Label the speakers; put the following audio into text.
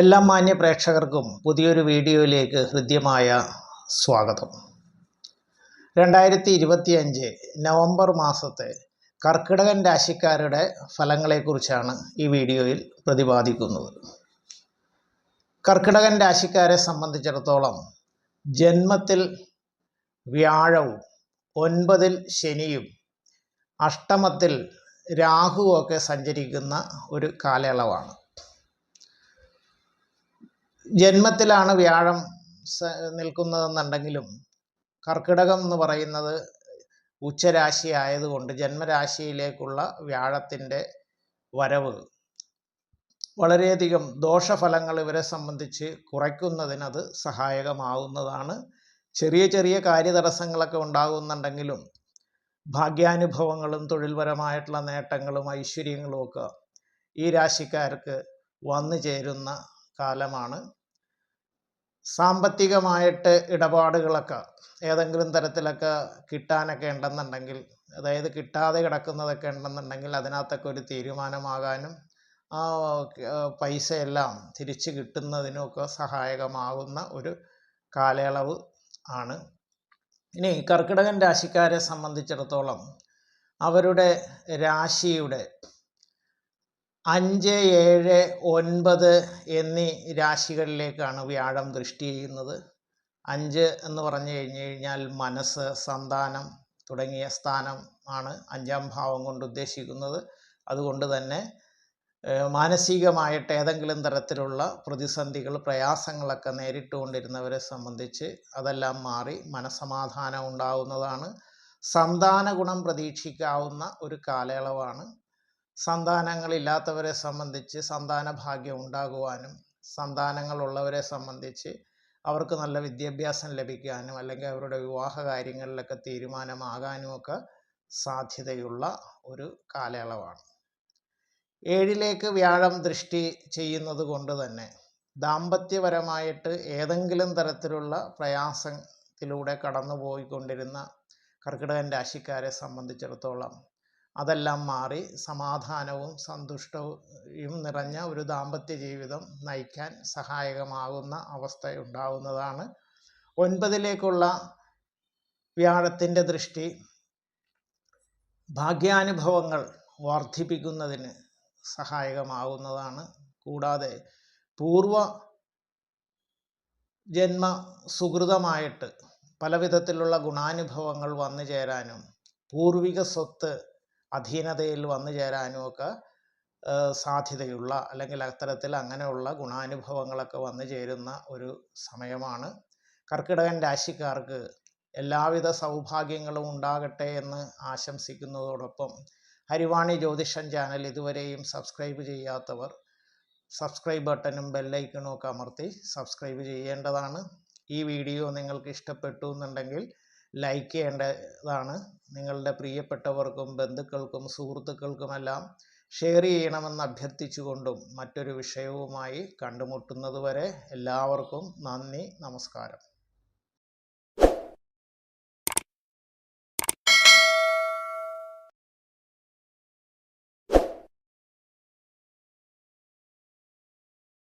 Speaker 1: എല്ലാ മാന്യ പ്രേക്ഷകർക്കും പുതിയൊരു വീഡിയോയിലേക്ക് ഹൃദ്യമായ സ്വാഗതം. രണ്ടായിരത്തി ഇരുപത്തിയഞ്ച് നവംബർ മാസത്തെ കർക്കിടകൻ രാശിക്കാരുടെ ഫലങ്ങളെക്കുറിച്ചാണ് ഈ വീഡിയോയിൽ പ്രതിപാദിക്കുന്നത്. കർക്കിടകൻ രാശിക്കാരെ സംബന്ധിച്ചിടത്തോളം ജന്മത്തിൽ വ്യാഴവും ഒൻപതിൽ ശനിയും അഷ്ടമത്തിൽ രാഹുവൊക്കെ സഞ്ചരിക്കുന്ന ഒരു കാലയളവാണ്. ജന്മത്തിലാണ് വ്യാഴം നിൽക്കുന്നതെന്നുണ്ടെങ്കിലും കർക്കിടകം എന്ന് പറയുന്നത് ഉച്ചരാശി ആയതുകൊണ്ട് ജന്മരാശിയിലേക്കുള്ള വ്യാഴത്തിന്റെ വരവ് വളരെയധികം ദോഷഫലങ്ങൾ ഇവരെ സംബന്ധിച്ച് കുറയ്ക്കുന്നതിനത് സഹായകമാവുന്നതാണ്. ചെറിയ ചെറിയ കാര്യതടസ്സങ്ങളൊക്കെ ഉണ്ടാകുന്നുണ്ടെങ്കിലും ഭാഗ്യാനുഭവങ്ങളും തൊഴിൽപരമായിട്ടുള്ള നേട്ടങ്ങളും ഐശ്വര്യങ്ങളും ഒക്കെ ഈ രാശിക്കാർക്ക് വന്നു ചേരുന്ന കാലമാണ്. സാമ്പത്തികമായിട്ട് ഇടപാടുകളൊക്കെ ഏതെങ്കിലും തരത്തിലൊക്കെ കിട്ടാനൊക്കെ ഉണ്ടെന്നുണ്ടെങ്കിൽ അതായത് കിട്ടാതെ കിടക്കുന്നതൊക്കെ ഉണ്ടെന്നുണ്ടെങ്കിൽ അതിനകത്തൊക്കെ ഒരു തീരുമാനമാകാനും ആ പൈസയെല്ലാം തിരിച്ച് കിട്ടുന്നതിനുമൊക്കെ സഹായകമാകുന്ന ഒരു കാലയളവ് ആണ്. ഇനി കർക്കിടകൻ രാശിക്കാരെ സംബന്ധിച്ചിടത്തോളം അവരുടെ രാശിയുടെ അഞ്ച് ഏഴ് ഒൻപത് എന്നീ രാശികളിലേക്കാണ് വ്യാഴം ദൃഷ്ടി ചെയ്യുന്നത്. അഞ്ച് എന്ന് പറഞ്ഞു കഴിഞ്ഞു കഴിഞ്ഞാൽ മനസ്സ് സന്താനം തുടങ്ങിയ സ്ഥാനം ആണ് അഞ്ചാം ഭാവം കൊണ്ട് ഉദ്ദേശിക്കുന്നത്. അതുകൊണ്ട് തന്നെ മാനസികമായിട്ട് ഏതെങ്കിലും തരത്തിലുള്ള പ്രതിസന്ധികൾ പ്രയാസങ്ങളൊക്കെ നേരിട്ടുകൊണ്ടിരുന്നവരെ സംബന്ധിച്ച് അതെല്ലാം മാറി മനസമാധാനം ഉണ്ടാവുന്നതാണ്. സന്താന ഗുണം പ്രതീക്ഷിക്കാവുന്ന ഒരു കാലയളവാണ്. സന്താനങ്ങളില്ലാത്തവരെ സംബന്ധിച്ച് സന്താന ഭാഗ്യം ഉണ്ടാകുവാനും സന്താനങ്ങളുള്ളവരെ സംബന്ധിച്ച് അവർക്ക് നല്ല വിദ്യാഭ്യാസം ലഭിക്കാനും അല്ലെങ്കിൽ അവരുടെ വിവാഹ കാര്യങ്ങളിലൊക്കെ തീരുമാനമാകാനുമൊക്കെ സാധ്യതയുള്ള ഒരു കാലയളവാണ്. ഏഴിലേക്ക് വ്യാഴം ദൃഷ്ടി ചെയ്യുന്നത് കൊണ്ട് തന്നെ ദാമ്പത്യപരമായിട്ട് ഏതെങ്കിലും തരത്തിലുള്ള പ്രയാസത്തിലൂടെ കടന്നു പോയിക്കൊണ്ടിരുന്ന കർക്കിടകൻ രാശിക്കാരെ സംബന്ധിച്ചിടത്തോളം അതെല്ലാം മാറി സമാധാനവും സന്തുഷ്ടവും നിറഞ്ഞ ഒരു ദാമ്പത്യ ജീവിതം നയിക്കാൻ സഹായകമാകുന്ന അവസ്ഥ ഉണ്ടാവുന്നതാണ് ഒൻപതിലേക്കുള്ള വ്യാഴത്തിന്റെ ദൃഷ്ടി ഭാഗ്യാനുഭവങ്ങൾ വർദ്ധിപ്പിക്കുന്നതിന് സഹായകമാകുന്നതാണ്. കൂടാതെ പൂർവ ജന്മ സുഹൃതമായിട്ട് പല വിധത്തിലുള്ള ഗുണാനുഭവങ്ങൾ വന്നു ചേരാനും പൂർവിക സ്വത്ത് അധീനതയിൽ വന്നു ചേരാനും ഒക്കെ സാധ്യതയുള്ള അല്ലെങ്കിൽ അത്തരത്തിൽ അങ്ങനെയുള്ള ഗുണാനുഭവങ്ങളൊക്കെ വന്നു ചേരുന്ന ഒരു സമയമാണ്. കർക്കിടകൻ രാശിക്കാർക്ക് എല്ലാവിധ സൗഭാഗ്യങ്ങളും ഉണ്ടാകട്ടെ എന്ന് ആശംസിക്കുന്നതോടൊപ്പം ഹരിവാണി ജ്യോതിഷൻ ചാനൽ ഇതുവരെയും സബ്സ്ക്രൈബ് ചെയ്യാത്തവർ സബ്സ്ക്രൈബ് ബട്ടണും ബെല്ലൈക്കണും ഒക്കെ അമർത്തി സബ്സ്ക്രൈബ് ചെയ്യേണ്ടതാണ്. ഈ വീഡിയോ നിങ്ങൾക്ക് ഇഷ്ടപ്പെട്ടു എന്നുണ്ടെങ്കിൽ ലൈക്ക് ചെയ്യേണ്ടതാണ്. നിങ്ങളുടെ പ്രിയപ്പെട്ടവർക്കും ബന്ധുക്കൾക്കും സുഹൃത്തുക്കൾക്കുമെല്ലാം ഷെയർ ചെയ്യണമെന്ന് അഭ്യർത്ഥിച്ചുകൊണ്ടും മറ്റൊരു വിഷയവുമായി കണ്ടുമുട്ടുന്നതുവരെ എല്ലാവർക്കും നന്ദി നമസ്കാരം.